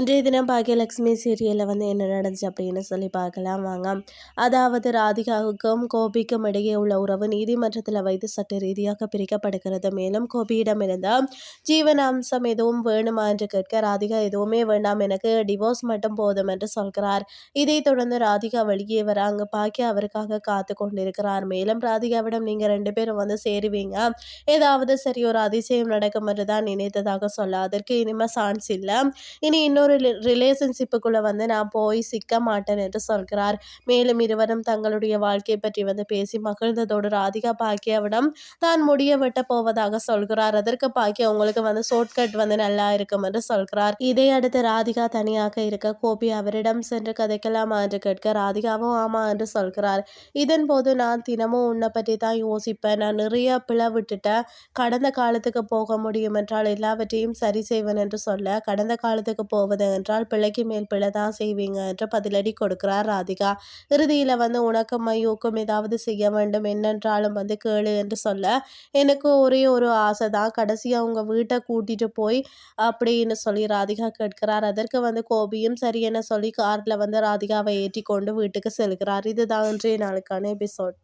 இன்றைய தினம் பாக்கியலட்சுமி சீரியலில் வந்து என்ன நடந்துச்சு அப்படின்னு சொல்லி பார்க்கலாம் வாங்க. அதாவது ராதிகாவுக்கும் கோபிக்கும் இடையே உள்ள உறவு நீதிமன்றத்தில் வைத்து சட்ட ரீதியாக பிரிக்கப்படுகிறது. மேலும் கோபியிடமிருந்த ஜீவன அம்சம் எதுவும் வேணுமா என்று கேட்க ராதிகா எதுவுமே வேண்டாம் எனக்கு டிவோர்ஸ் மட்டும் போதும் என்று சொல்கிறார். இதைத் தொடர்ந்து ராதிகா வெளியே வர அங்கு பாக்கிய அவருக்காக காத்து கொண்டிருக்கிறார். மேலும் ராதிகாவிடம் நீங்கள் ரெண்டு பேரும் வந்து சேருவீங்க. ஏதாவது சரி ஒரு அதிசயம் நடக்கும் என்று தான் நினைத்ததாக சொல்ல அதற்கு இனிமே சான்ஸ் இல்லை. இனி இன்னொரு ஒரு ரிலேஷன்ஷிப்புக்குள்ளே வந்து நான் போய் சிக்க மாட்டேன் என்று சொல்கிறார். மேலும் இருவரும் தங்களுடைய வாழ்க்கை பற்றி வந்து பேசி மகிழ்ந்ததோடு ராதிகா பாக்கியாவிடம் தான் முடிய வெட்ட போவதாக சொல்கிறார். அதற்கு பாக்கிய உங்களுக்கு வந்து ஷார்ட்கட் வந்து நல்லா இருக்கும் என்று சொல்கிறார். இதை அடுத்து ராதிகா தனியாக இருக்க கோபி அவரிடம் சென்று கதைக்கலாமா என்று கேட்க ராதிகாவும் ஆமா என்று சொல்கிறார். இதன் போது நான் தினமும் உன்னை பற்றி தான் யோசிப்பேன். நான் நிறைய பிளவிட்டுட்டேன் கடந்த காலத்துக்கு போக முடியும் என்றால் எல்லாவற்றையும் சரி செய்வேன் என்று சொல்ல கடந்த காலத்துக்கு போவது போவது என்றால் பிள்ளைக்கு மேல் பிள்ளை தான் செய்வீங்க என்று பதிலடி கொடுக்கிறார் ராதிகா. இறுதியில் வந்து உனக்கும் மையோக்கும் ஏதாவது செய்ய வேண்டும் என்னென்றாலும் வந்து கேளு என்று சொல்ல எனக்கு ஒரே ஒரு ஆசை தான். கடைசியாக அவங்க வீட்டை கூட்டிட்டு போய் அப்படின்னு சொல்லி ராதிகா கேட்கிறார். அதற்கு வந்து கோபியும் சரி என சொல்லி காரில் வந்து ராதிகாவை ஏற்றி கொண்டு வீட்டுக்கு செல்கிறார். இதுதான் இன்றைய நாளுக்கான எபிசோட்.